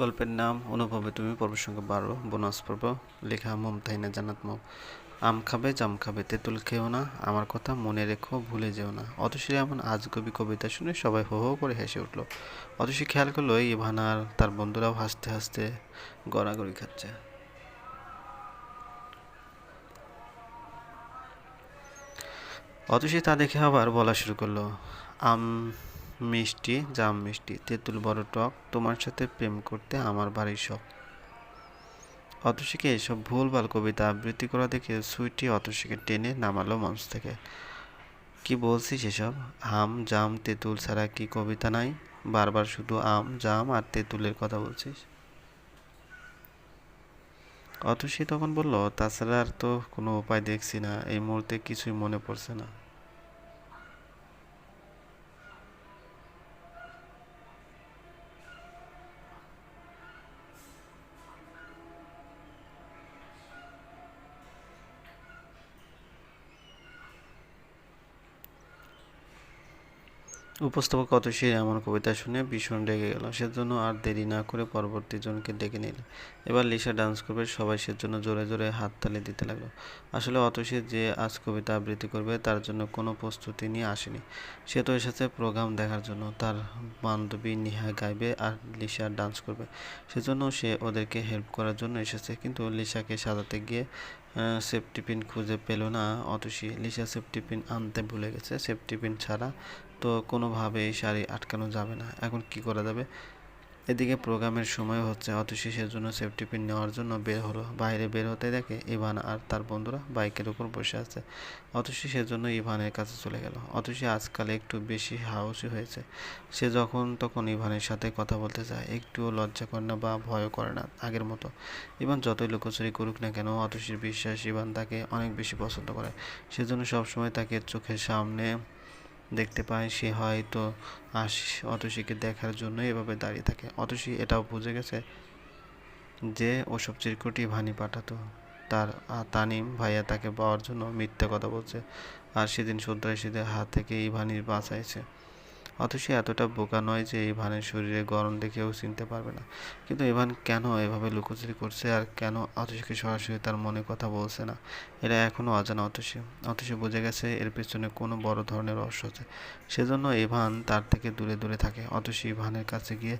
গল্পের নাম অনুভবে তুমি পর্ব সংখ্যা বারো, বোনাস পর্ব, লেখা মমতাইনা জান্নাত মম আম খাবে, জাম খাবে, তেঁতুল খেও না, আমার কথা মনে রেখো, ভুলে যেও না। অতসী এমন আজগবি কবিতা শুনে সবাই হো হো করে হেসে উঠল। অতসী খেয়াল করল ইভান আর তার বন্ধুরাও হাসতে হাসতে গড়াগড়ি খাচ্ছে। অতসী তা দেখে আবার বলা শুরু করল, আম মিষ্টি, জাম মিষ্টি, তেঁতুল বড় টক, তোমার সাথে প্রেম করতে আমার বাড়ির শখ। অতসীকে এসব ভুলভাল কবিতা আবৃত্তি করা দেখে সুইটি অতসীকে টেনে নামালো মঞ্চ থেকে। কি বলছিস এসব? আম, জাম, তেঁতুল ছাড়া কি কবিতা নাই? বারবার শুধু আম, জাম আর তেঁতুলের কথা বলছিস? অতসী তখন বলল, তাছাড়া আর তো কোনো উপায় দেখছি না, এই মুহূর্তে কিছুই মনে পড়ছে না। উপস্থাপক অতসী এমন কবিতা শুনে ভীষণ রেগে গেল। সেজন্য আর দেরি না করে পরবর্তী জনকে ডেকে নিল। এবার লিসা ডান্স করবে, সবাই সেজন্য জোরে জোরে হাততালি দিতে লাগল। আসলে অতসী যে আজ কবিতা আবৃত্তি করবে, তার জন্য কোনো প্রস্তুতি নিয়ে আসেনি। সে তো এসেছে প্রোগ্রাম দেখার জন্য। তার বান্ধবী নিহা গাইবে আর লিসা ডান্স করবে। সেজন্য সে ওদেরকে হেল্প করার জন্য এসেছে। কিন্তু লিসাকে সাজাতে গিয়ে সেফটি পিন খুঁজে পেল না অতসী লিসা সেফটি পিন আনতে ভুলে গেছে। সেফটি পিন ছাড়া তো কোনোভাবেই শাড়ি আটকানো যাবে না। এখন কি করা যাবে? এদিকে প্রোগ্রামের সময় হচ্ছে অতসী সেজন্য সেফটি পিন নেওয়ার জন্য বের হলো, বাইরে বের হতে দেখে ইভান আর তার বন্ধুরা বাইকের উপর বসে আছে। অতসী সেজন্য ইভানের কাছে চলে গেল। অতসী আজকাল একটু বেশি হাউসি হয়েছে। সে যখন তখন ইভানের সাথে কথা বলতে চায় একটুও লজ্জা করে না বা ভয় করে না আগের মতো। ইভান যতই লুকোচুরি করুক না কেন অতসীর বিশ্বাস ইভান তাকে অনেক বেশি পছন্দ করে। সেজন্য সবসময় তাকে চোখের সামনে দেখতে পায়, সে হয়তো আস, অতসীকে দেখার জন্য এভাবে দাঁড়িয়ে থাকে। অতসী এটাও বুঝে গেছে যে ওসব চিরকুটি ভানি পাঠাতো। তার তানিম ভাইয়া তাকে পাওয়ার জন্য মিথ্যে কথা বলছে। আর সেদিন সন্ত্রাসীদের হাত থেকে এই ভানির বাঁচাইছে। অথচ এতটা বোকা নয় যে ইভানের শরীরে গরম দেখেও চিনতে পারবে না। কিন্তু ইভান কেন এভাবে লুকোচুরি করছে আর কেন অতসীকে সরাসরি তার মনে কথা বলছে না? এটা এখনও অজানা অতসী অতসী বুঝে গেছে এর পেছনে কোনো বড় ধরনের রহস্য আছে। সেজন্য ইভান তার থেকে দূরে দূরে থাকে। অতসী ইভানের কাছে গিয়ে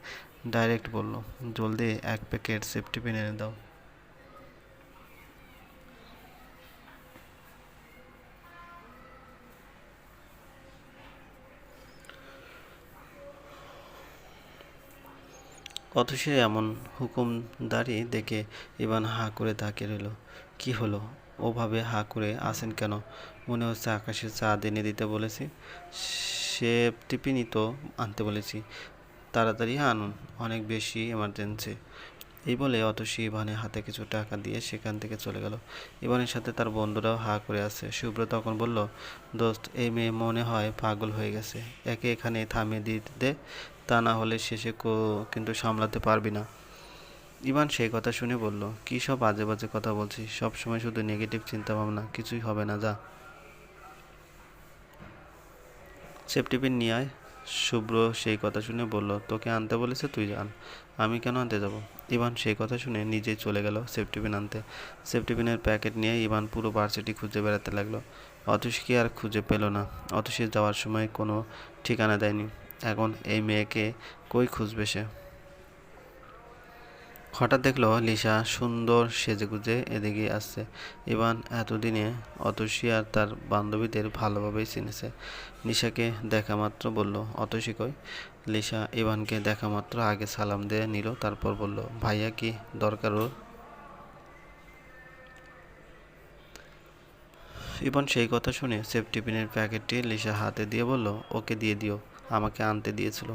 ডাইরেক্ট বলল, জলদি এক প্যাকেট সেফটি পিন এনে দাও। অথচ এমন হুকুমদারি দেখে ইবান হা করে তাকিয়ে রইল। কি হলো? ওভাবে হা করে আসেন কেন? মনে হচ্ছে আকাশে চা এনে দিতে বলেছি। সে টিপিনি তো আনতে বলেছি। তাড়াতাড়ি আনুন, অনেক বেশি এমার্জেন্সি এই বলে অতসী ইভানের হাতে কিছু টাকা দিয়ে সেখান থেকে চলে গেল। ইভানের সাথে তার বন্ধুরাও হা করে আছে। শুভ্র তখন বলল, দোস্ত, এই মেয়ে মনে হয় পাগল হয়ে গেছে। একে এখানে থামিয়ে দিতে তা না হলে শেষে কিন্তু সামলাতে পারবি না। ইভান সেই কথা শুনে বলল, কী সব বাজে বাজে কথা বলছিস? সব সময় শুধু নেগেটিভ চিন্তা ভাবনা কিছুই হবে না, যা। সেফটি পিন নিয়ে আয়। শুভ্র সেই কথা শুনে বলল, তোকে আনতে বলেছে, তুই জান আমি কেন আনতে যাব? ইভান সেই কথা শুনে নিজেই চলে গেল সেফটি পিন আনতে। সেফটি পিনের প্যাকেট নিয়ে ইভান পুরো ভার্সিটি খুঁজে বেড়াতে লাগল। অতসীকে আর খুঁজে পেল না। অতসী যাওয়ার সময় কোনো ঠিকানা দেয়নি। এখন এই মেয়েকে কই খুঁজবে সে? হঠাৎ দেখল লিসা সুন্দর সেজেগুজে এদিকে আসছে। ইভান এতদিনে অতসী আর তার বান্ধবীদের ভালোভাবেই চিনেছে। নিশাকে দেখা মাত্র বলল, অতসী কই? লিসা ইভানকে দেখা মাত্র আগে সালাম দিয়ে নিল, তারপর বলল, ভাইয়া কি দরকার ওর? ইভান সেই কথা শুনে সেফটি পিনের প্যাকেটটি লিসা হাতে দিয়ে বলল, ওকে দিয়ে দিও। আমাকে আনতে দিয়েছিল।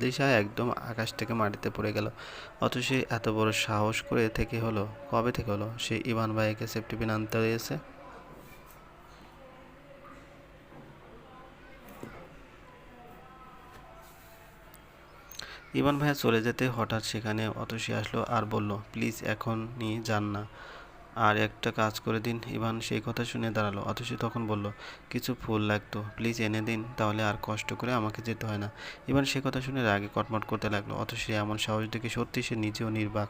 দিশা একদম আকাশ থেকে মাটিতে পড়ে গেল। অথচ এত বড় সাহস করে থেকে হলো, কবে থেকে হলো? সে ইভান ভাইকে সেফটি পিন আনতে দিয়েছে। ইভান ভাইয়া চলে যেতে হঠাৎ সেখানে অতসী আসলো আর বলল, প্লিজ এখনই যান না। আর একটা কাজ করে দিন। ইভান সেই কথা শুনে দাঁড়াল অতসী তখন বলল, কিছু ফুল লাগতো, প্লিজ এনে দিন, তাহলে আর কষ্ট করে আমাকে যেতে হয় না। ইভান সে কথা শুনে রাগে কটমট করতে লাগল অতসী এমন সাহস দেখে সত্যি সে নিজেও নির্বাক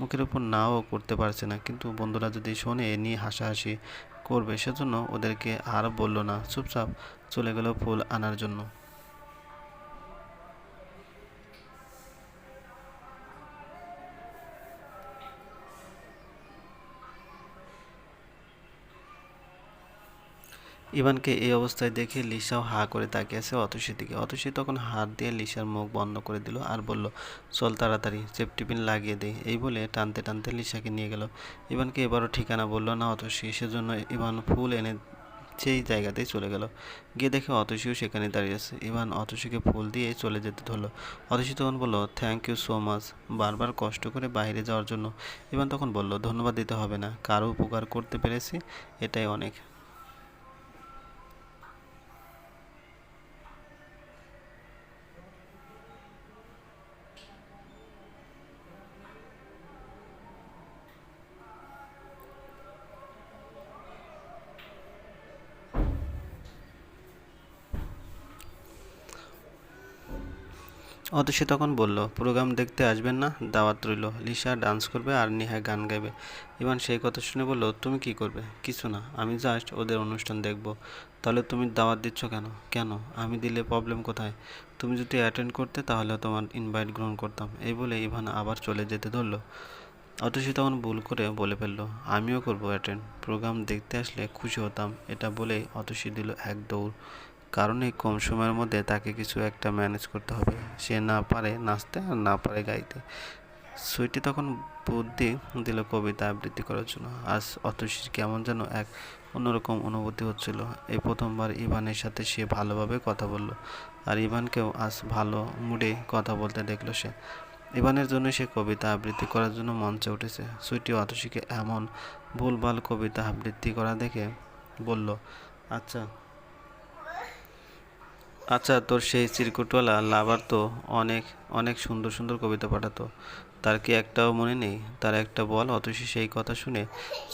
মুখের উপর নাও করতে পারছে না। কিন্তু বন্ধুরা যদি শোনে এ নিয়ে হাসাহাসি করবে, সেজন্য ওদেরকে আর বলল না। চুপচাপ চলে গেল ফুল আনার জন্য। ইভানকে এই অবস্থায় দেখে লিসাও হা করে তাকিয়ে আছে অতসীর দিকে। অতসী তখন হাত দিয়ে লিসার মুখ বন্ধ করে দিল আর বলল, চল তাড়াতাড়ি, সেফটি পিন লাগিয়ে দে। এই বলে টানতে টানতে লিসাকে নিয়ে গেল। ইভানকে এবারও ঠিকানা বলল, না অতসী সেজন্য ইভান ফুল এনে সেই জায়গাতেই চলে গেল। গিয়ে দেখে অতসীও সেখানে দাঁড়িয়ে আছে। ইভান অতসীকে ফুল দিয়ে চলে যেতে ধরলো। অতসী তখন বলল থ্যাংক ইউ সো মাচ বারবার কষ্ট করে বাইরে যাওয়ার জন্য ইভান তখন বলল, ধন্যবাদ, দিতে হবে না। কারও উপকার করতে পেরেছি, এটাই অনেক। অতসী তখন বলল, প্রোগ্রাম দেখতে আসবেন না? দাওয়াত রইল। লিসা ডান্স করবে আর নেহা গান গাইবে। ইভান সেই কথা শুনে বলল, তুমি কি করবে? কিছু না, আমি জাস্ট ওদের অনুষ্ঠান দেখব। তাহলে তুমি দাওয়াত দিচ্ছ কেন? কেন? আমি দিলে প্রবলেম কোথায়? তুমি যদি অ্যাটেন্ড করতে, তাহলে তোমার ইনভাইট গ্রহণ করতাম। এই বলে ইভান আবার চলে যেতে ধরলো। অতসী তখন ভুল করে বলে ফেলল, আমিও করব অ্যাটেন্ড। প্রোগ্রাম দেখতে আসলে খুশি হতাম। এটা বলেই অতসী দিল এক দৌড়। কারণ এই কম সময়ের মধ্যে তাকে কিছু একটা ম্যানেজ করতে হবে। সে না পারে নাচতে আর না পারে গাইতে। সুইটি তখন বুদ্ধি দিল কবিতা আবৃত্তি করার জন্য। আজ অতসীর কেমন যেন এক অন্যরকম অনুভূতি হচ্ছিল। এই প্রথমবার ইভানের সাথে সে ভালোভাবে কথা বলল আর ইভানকেও আজ ভালো মুডে কথা বলতে দেখল সে। ইভানের জন্য সে কবিতা আবৃত্তি করার জন্য মঞ্চে উঠেছে। সুইটি অতসীকে এমন ভুলভাল কবিতা আবৃত্তি করা দেখে বলল আচ্ছা আচ্ছা তোর সেই চিরকুটওয়ালা লাভার তো অনেক অনেক সুন্দর সুন্দর কবিতা পাঠাতো। তার কি একটাও মনে নেই? তার একটা বল অতসী সেই কথা শুনে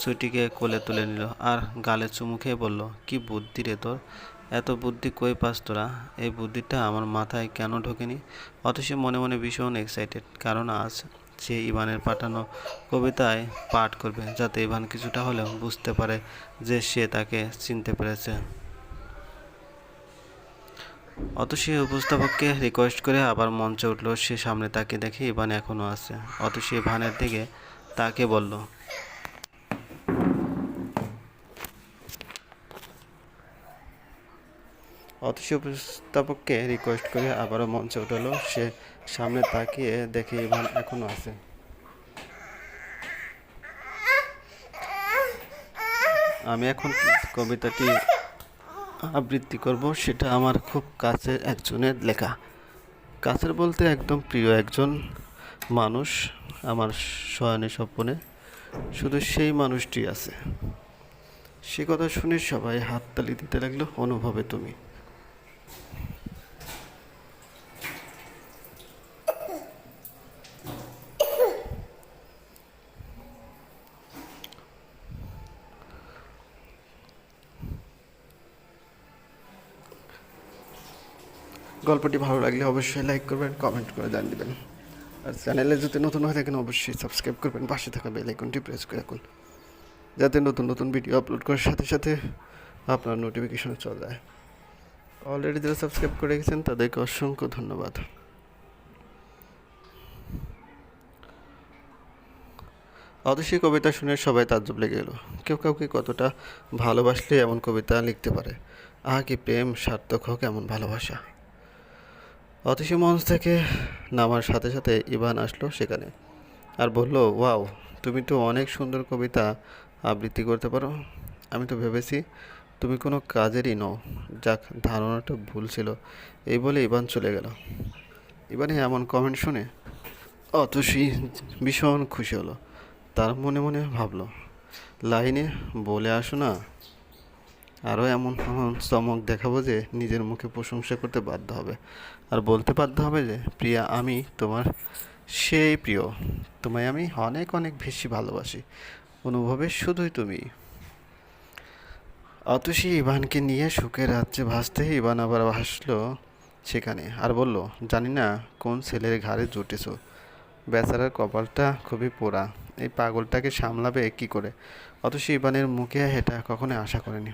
সুইটিকে কোলে তুলে নিল আর গালে চুমু খেয়ে বলল, কি বুদ্ধি রে তোর? এত বুদ্ধি কই পাস তোরা? এই বুদ্ধিটা আমার মাথায় কেন ঢোকেনি? অতসী মনে মনে ভীষণ এক্সাইটেড কারণ আজ সে ইভানের পাঠানো কবিতায় পাঠ করবে, যাতে ইভান কিছুটা হলেও বুঝতে পারে যে সে তাকে চিনতে পেরেছে। অত সে উপস্থাপককে রিকোয়েস্ট করে আবার মঞ্চে উঠল, সে সামনে তাকে দেখে ইভান এখনও আছে। অত সে ভানের দিকে তাকে বলল সে উপস্থাপককে রিকোয়েস্ট করে আবারও মঞ্চে উঠল, সে সামনে তাকিয়ে দেখে ইভান এখনও আছে। আমি এখন কবিতাটি আবৃত্তি করব, সেটা আমার খুব কাছের একজনের লেখা। কাছের বলতে একদম প্রিয় একজন মানুষ আমার শয়নে স্বপ্নে, শুধু সেই মানুষটি আছে। সে কথা শুনে সবাই হাততালি দিতে লাগল, অনুভবে তুমি। গল্পটি ভালো লাগলে অবশ্যই লাইক করবেন কমেন্ট করে জানিয়ে দেবেন। আর চ্যানেলে যদি নতুন হয়ে থাকেন, অবশ্যই সাবস্ক্রাইব করবেন, পাশে থাকা বেল আইকনটি প্রেস করে রাখুন। যাতে নতুন নতুন ভিডিও আপলোড করার সাথে সাথে আপনার নোটিফিকেশন চলে যায়। অলরেডি যারা সাবস্ক্রাইব করে রেখেছেন, তাদেরকে অসংখ্য ধন্যবাদ। অদৃশ্যী কবিতা শুনে সবাই তাজ্জব লেগে গেল কেউ কাউকে কতটা ভালোবাসলে এমন কবিতা লিখতে পারে? আহা, কি প্রেম, সার্থক হোক এমন ভালোবাসা। অতিশী মঞ্চ থেকে নামার সাথে সাথে ইভান আসলো সেখানে আর বলল, ওয়াও, তুমি তো অনেক সুন্দর কবিতা আবৃত্তি করতে পারো। আমি তো ভেবেছি তুমি কোনো কাজেরই নও। যাক, ধারণাটা ভুল ছিল এই বলে ইভান চলে গেল। ইভানে এমন কমেন্ট শুনে অতসী ভীষণ খুশি হলো। তার মনে মনে ভাবলো, লাইনে বলে আসো না আরও এমন এমন চমক দেখাবো যে নিজের মুখে প্রশংসা করতে বাধ্য হবে। আর বলতে বাধ্য হবে যে, প্রিয়া, আমি তোমার সেই প্রিয়। তোমায় আমি অনেক অনেক বেশি ভালোবাসি। অনুভবে শুধুই তুমি। অতসী ইভানকে নিয়ে সুখের রাজ্যে ভাসতে ইভান আবার ভাসলো সেখানে আর বলল, জানি না কোন ছেলের ঘাড়ে জুটেছ। বেচারার কপালটা খুবই পোড়া। এই পাগলটাকে সামলাবে কি করে? অথচ ইভানের মুখে এটা কখনো আশা করেনি।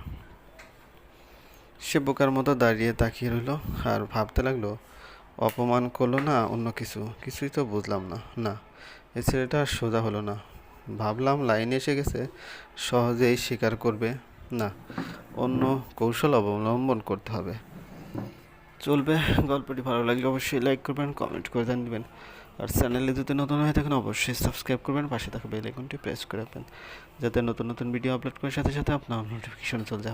সে বোকার মতো দাঁড়িয়ে তাকিয়ে রইল আর ভাবতে লাগল, অপমান করল না, অন্য কিছু। কিছুই তো বুঝলাম না। না, এ ছেলেটা আর সোজা হলো না। ভাবলাম লাইনে এসে গেছে, সহজেই স্বীকার করবে। না, অন্য কৌশল অবলম্বন করতে হবে। চলবে, গল্পটি ভালো লাগলে অবশ্যই লাইক করবেন, কমেন্ট করে জানিয়ে দেবেন। আর চ্যানেলে যদি নতুন হয়ে থাকেন, অবশ্যই সাবস্ক্রাইব করবেন, পাশে থাকা বেল আইকনটি প্রেস করে রাখবেন। যাতে নতুন নতুন ভিডিও আপলোড করার সাথে সাথে আপনার নোটিফিকেশন চলে যায়।